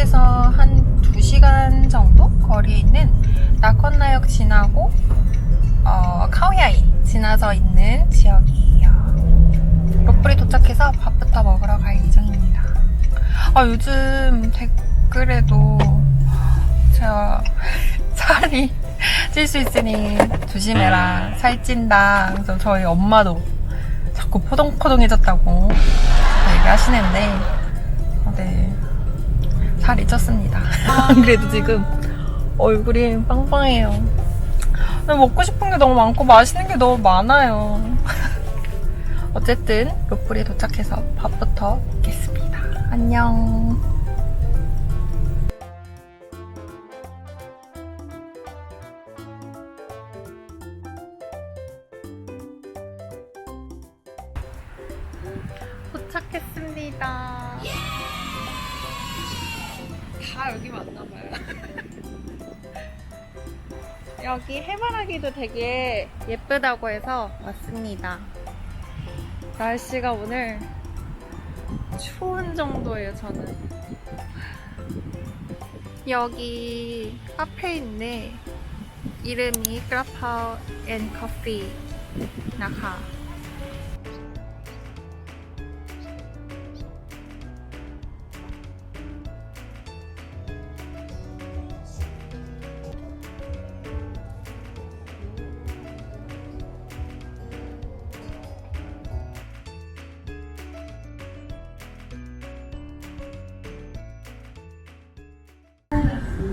서울에서 한 2시간 정도 거리에 있는 나콘나역 지나고 어, 카오야이 지나서 있는 지역이에요. 롯불이 도착해서 밥부터 먹으러 갈 예정입니다. 아, 요즘 댓글에도 제가 살이 찔 수 있으니 조심해라. 살찐다. 그래서 저희 엄마도 자꾸 포동포동해졌다고 얘기하시는데, 어, 네. 살이 쪘습니다. 안 그래도 지금 얼굴이 빵빵해요. 먹고 싶은 게 너무 많고 맛있는 게 너무 많아요. 어쨌든 롯불에 도착해서 밥부터 먹겠습니다. 안녕. 되게 예쁘다고 해서 왔습니다. 날씨가 오늘 추운 정도예요, 저는. 여기 카페 인데 이름이 그라파우 앤 커피 나카.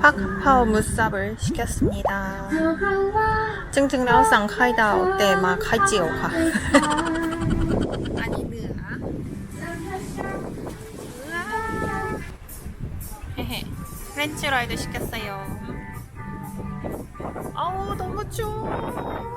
파카파오 무쌉을 시켰습니다. 징징라오상 카이다오 때 마카지오 화. 렌치 라이드 시켰어요. 아우 너무 추워.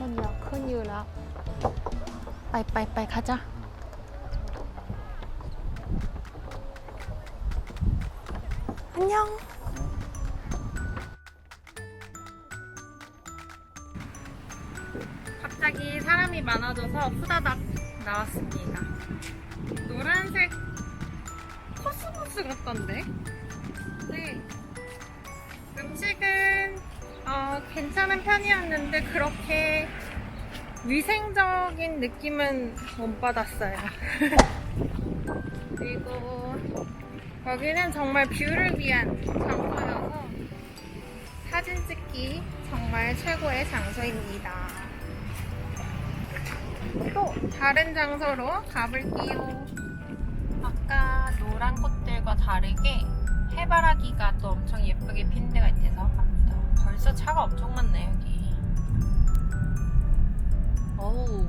큰일, 큰일 나. 빠이, 빠이, 빠이, 가자. 안녕. 갑자기 사람이 많아져서 후다닥 나왔습니다. 노란색 코스모스 같던데? 어, 괜찮은 편이었는데 그렇게 위생적인 느낌은 못 받았어요. 그리고 여기는 정말 뷰를 위한 장소여서 사진 찍기 정말 최고의 장소입니다. 또 다른 장소로 가볼게요. 아까 노란 꽃들과 다르게 해바라기가 또 엄청 예쁘게 핀 데가 있대서 진짜 차가 엄청 많네 여기. 어우.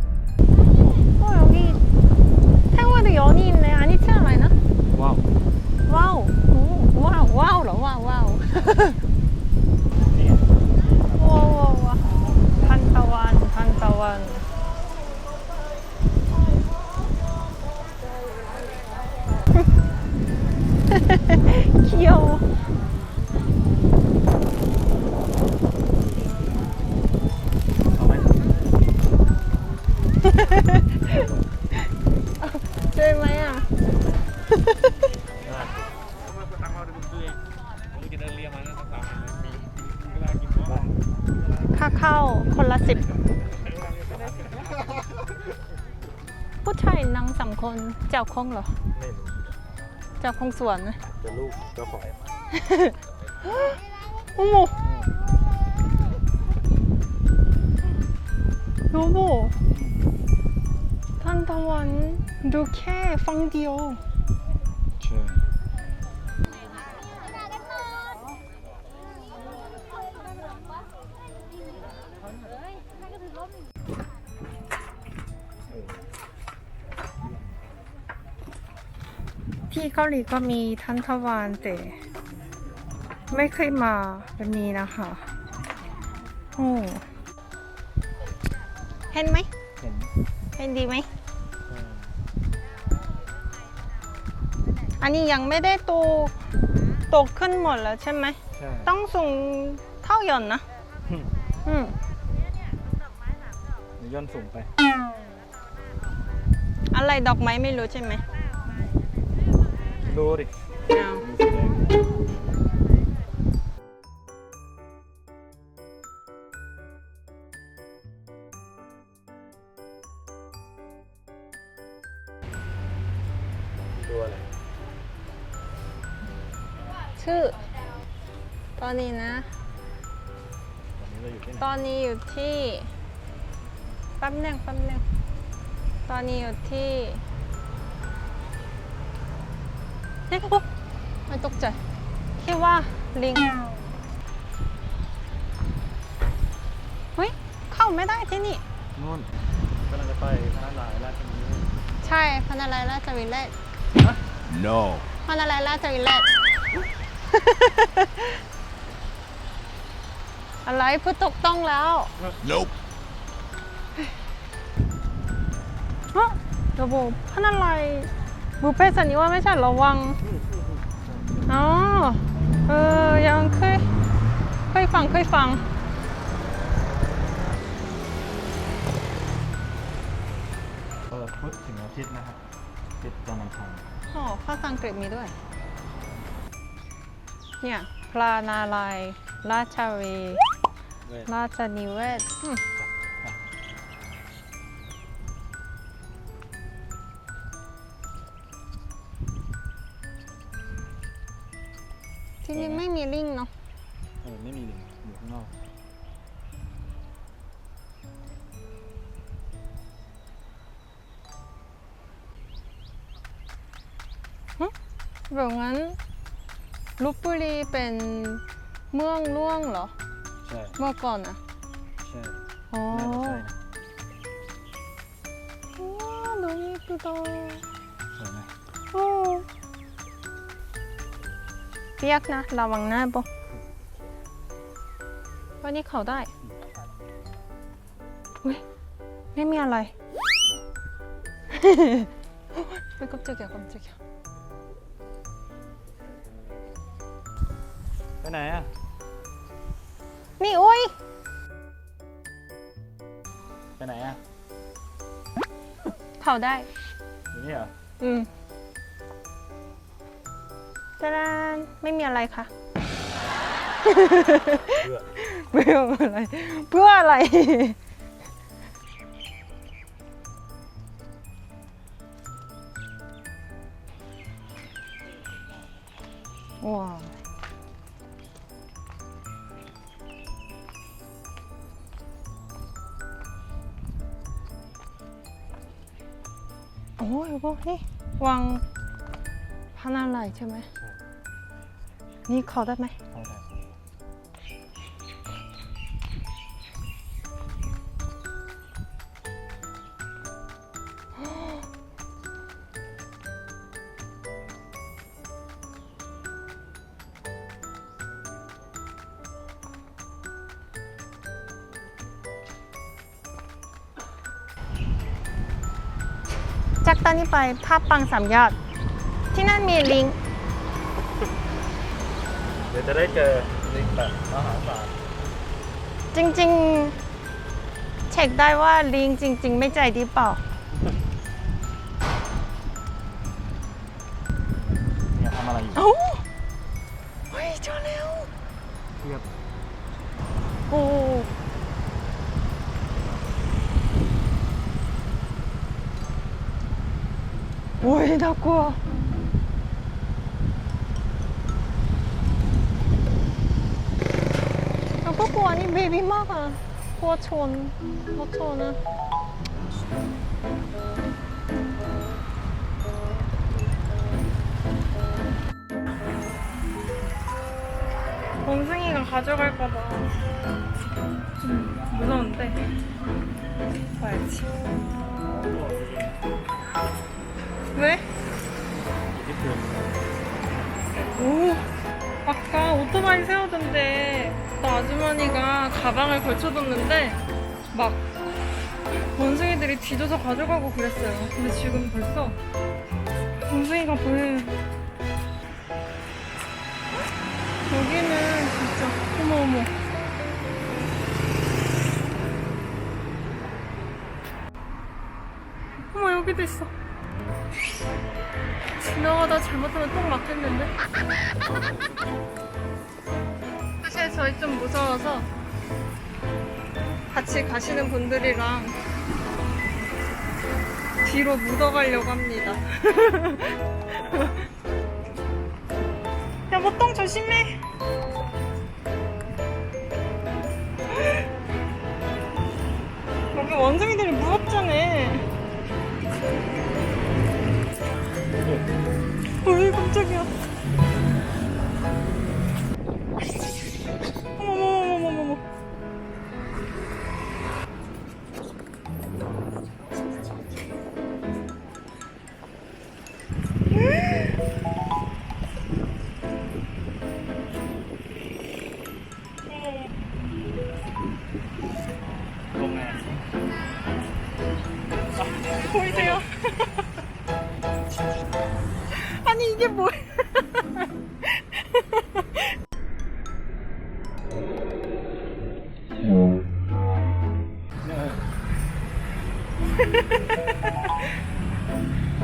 어 여기 태국에도 연이 있네. 아니치아마이나? 와우. 와우. 오, 와우 와우. 와우 와우. ผู้ชายนั่งสามคนเจ้าของเหรอ ไม่รู้ เจ้าของสวนนะ จะลูกเจ้าของ โอ้โหโนโบท่านตะวันดูแค่ฟังเดียว เกาหลีก็มีทันทวานแต่ไม่เคยมาแบบนี้นะคะโอ้เห็นไหมเห็นเห็นดีไหมเอออันนี้ยังไม่ได้โตโตขึ้นหมดแล้วใช่ไหม ใช่ ต้องสูงเท่าหย่อนนะ อืมเดี๋ยวย่อนสูงไป อะไรดอกไม้ไม่รู้ใช่ไหม ดูดิเอาดูสีแดงดูอะไรชื่อ ตอนนี้นะ ตอนนี้เราอยู่ที่ไหนตอนนี้อยู่ที่แป๊บหนึงแป๊บหนึงตอนนี้อยู่ที่ นี่โอ๊ะไม่ตกใจคิดว่าลิงเฮ้ยเข้าไม่ได้ที่นี่ นู่นกำลังจะไปพระนารายณ์ราชนิเวศน์ใช่พันอะไรราชวิลเลศ No. พันอะไรราชวิลเลศ อะไรพูดถูกต้องแล้ว Nope. ฮะเดี๋ยวบอกพันอะไร บุฟเฟ่ต์สันนิวาสไม่ใช่เหระวังอ๋อเออ ยังเคยเคยฟังเคยฟัง เปิดพุธถึงอาทิตย์นะครับติดจันทร์อังคารอ๋อภาษาอังกฤษมีด้วย เนี่ยพลานารายณ์ราชเวเวทราชนิเวศอืม ที่นี่ไม่มีลิงเนาะเออไม่มีลิงอยู่ข้างนอกฮึแบบงั้นลบบุรีเป็นเมืองล่วงเหรอ ใช่ เมื่อก่อนอะใช่อ้น่ใช่นะว้าน้องนี่คืตัสวยไหมโอ้ เปียกนะ ระวังหน้าปุ๊บวันนี้เขาได้อุ้ยไม่มีอะไรไม่กบเจียกบเจียไปไหนอะ นี่อุ้ย ไปไหนอะ เขาได้ อยู่นี่เหรอ อืม ตะดานไม่มีอะไรค่ะเบื่อเพื่ออะไร เพื่ออะไร ว้าวโอ้ยพวกนี่วางพานาไหลใช่ไหม นี่เขาได้ไหมเอาได้จากตอนนี้ไปภาพปังสามยอด ที่นั่นมีลิงก์ ดี๋ยวจะได้เจอลิงแบบมหาศาลจริง ๆ เช็คได้ว่าลิงจริง ๆ ไม่ใจดีเปล่า เนี่ยทำอะไรอยู่เอ้าเฮ้ยเจอแล้วเทียบโอ้โอ้ยน่ากลัว 미마가 고아초원, 고아초원은. 원숭이가 가져갈까봐 좀 무서운데? 봐야지. 왜? 오 아까 오토바이 세우던데. 그 아주머니가 가방을 걸쳐뒀는데 막 원숭이들이 뒤져서 가져가고 그랬어요. 근데 지금 벌써 원숭이가 보여요 여기는 진짜 어머 어머. 어머 여기도 있어. 지나가다 잘못하면 똥 막혔는데 저희 좀 무서워서 같이 가시는 분들이랑 뒤로 묻어가려고 합니다. 여보 똥 조심해. 여기 원숭이들이 무섭잖아. 어이 깜짝이야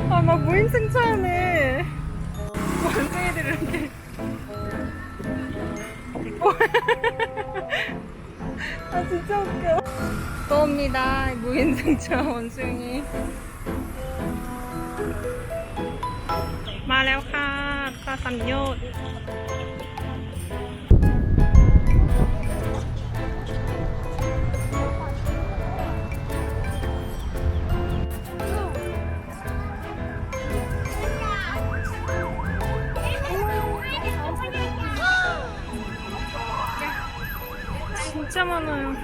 아 막 무임승차하네 원숭이들 이렇게 아 진짜 웃겨 또 옵니다 무임승차 원숭이 มาแล้วค่ะปลาสัมโยช 진짜 많아요.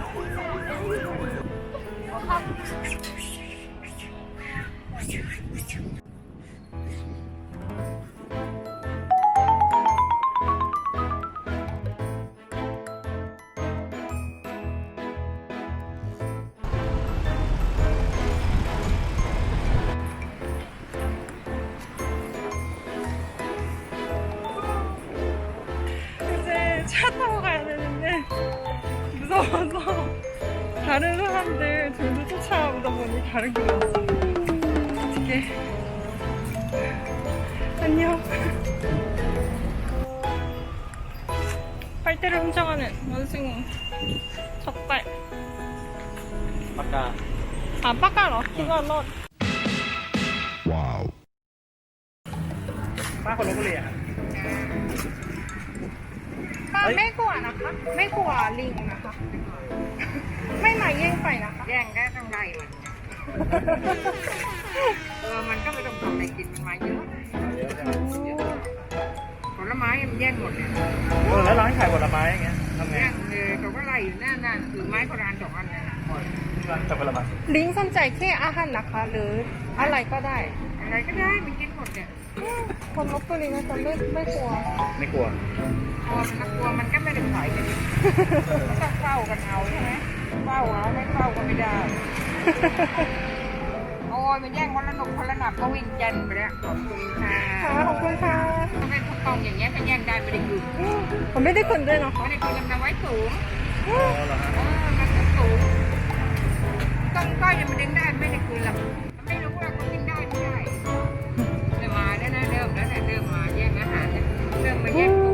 무서워서 다른 사람들 둘도 쫓아오다 보니 다른 길로 왔어. 어떡해. 안녕. 빨대를 훔쳐가는 원숭이. 젓갈. 아까 아, 빠까러. 기가 넛. ไม่กลัวลิงนะคะ ไม่มาแย่งไปนะคะ แย่งได้ต้องไล่มันเออ มันก็ไม่ต้องทำอะไรกินมันมาเยอะเยอะจังผลไม้มันแย่งหมดเนี่ยเออแล้วร้านขายผลไม้อย่างเงี้ยทำไงแย่งเลยเขาก็ไล่อยู่นั่นน่ะถือไม้โบราณสองอันเนี่ยร้านขายผลไม้ลิงสนใจแค่อาหารนะคะ หรืออะไรก็ได้ อะไรก็ได้มันกินหมดเนี่ยคนลบบุรีนะจะไม่ไม่กลัว ไม่กลัว พอมันกลัวมันก็ไม่ได้ขายกันมันต้องเฝ้ากันเอาใช่ไหมเฝ้าเอาไม่เฝ้าก็ไม่ได้ โอ้ยมันแย่งคนละหนุกคนละหนับก็วิ่งจันไปแล้วขอบคุณค่ะค่ะขอบคุณค่ะถ้าเป็นทุกกองอย่างเงี้ยถ้าแย่งได้ไม่ได้อยู่ผมไม่ได้คนด้วยเนาะไม่ได้คุยกันเอาไว้สูงอ๋อเหรอฮะเออมันสูงต้องก้อยเนี่ยมันดึงได้ไม่ได้คืนหรอกมันไม่รู้ว่าเขากินได้ไม่ได้เริ่มมาแล้วนะเริ่มแล้วเนี่ยเริ่มมาแย่งอาหารเนี่ยเริ่มมาแย่งกุ้ง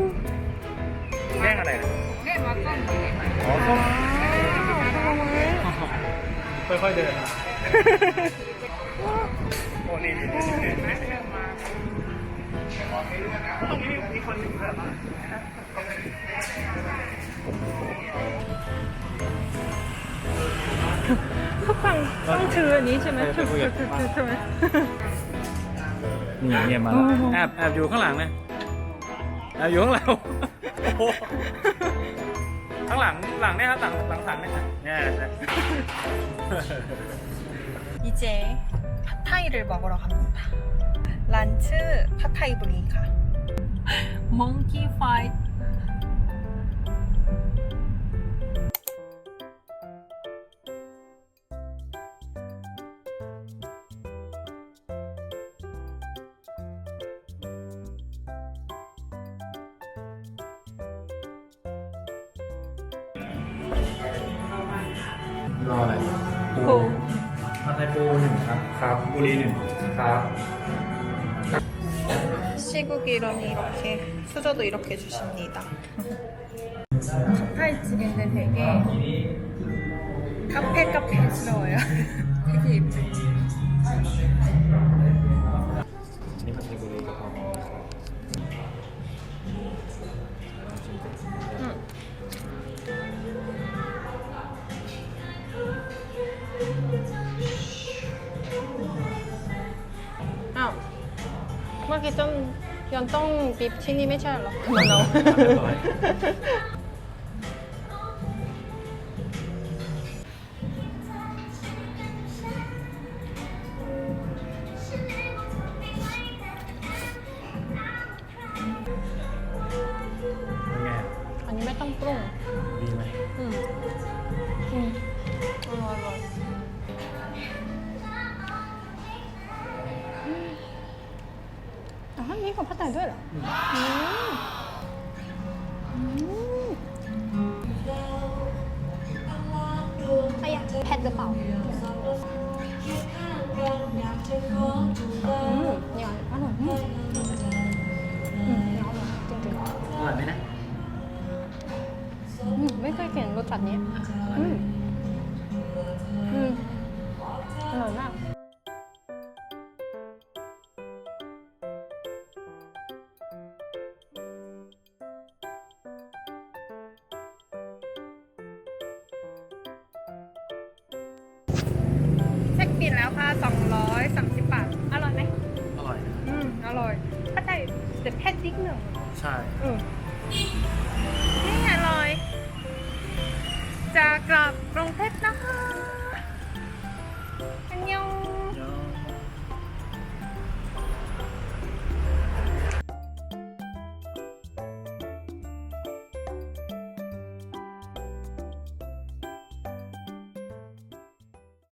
แย่งอะไรนะเนี่ยมาก้มอยู่เนี่ยอ๋อส้มโอ้ยค่อยๆเดินโอ้นี่นี่นี่นี่เริ่มมาตรงนี้มีคนหนึ่งด้วยเหรอเขาฟังต้องถืออันนี้ใช่ไหมเออถือคุยถืกัอนถือถือใช่ไหมนี่เนี่ยมาแล้วโอ้โหแอบแอบอยู่ข้างหลังนะแอบอยู่ข้างหลัง โอ้โหข้างหลังหลังเนี่ยครับหลังหลังถังเนี่ยเนี่ยเนี่ย 이제 팟타이를 먹으러 갑니다. 란츠 팟타이 브리카. 몽키 รออะไร 고. ผัดไทยปูหนึ่งครับ ครับบุรีหนึ่งครับ 시국 이름이 이렇게 수저도 이렇게 주십니다. 팟타이집인데 되게 카페 카페스러워요. 되게 예쁘죠. เมื่อกี้ต้องยังต้อ อ๋อนี่ของพ่อแต่ด้วยเหรออืมอืมใครยากแพทกระเปล่าอืมเนียวอร่อยอืมอเนียวอร่อยจริงๆอร่อยไหมนะอืมไม่เคยเห็นรสจัดนี้อืม นแล้วค่ะ 230 บาท อร่อยไหม อร่อยนะอืม อร่อยก็ได้แต่แค่นิดหนึ่งใช่ อืมนี่อร่อยจากกลับกรุงเทพนะคะ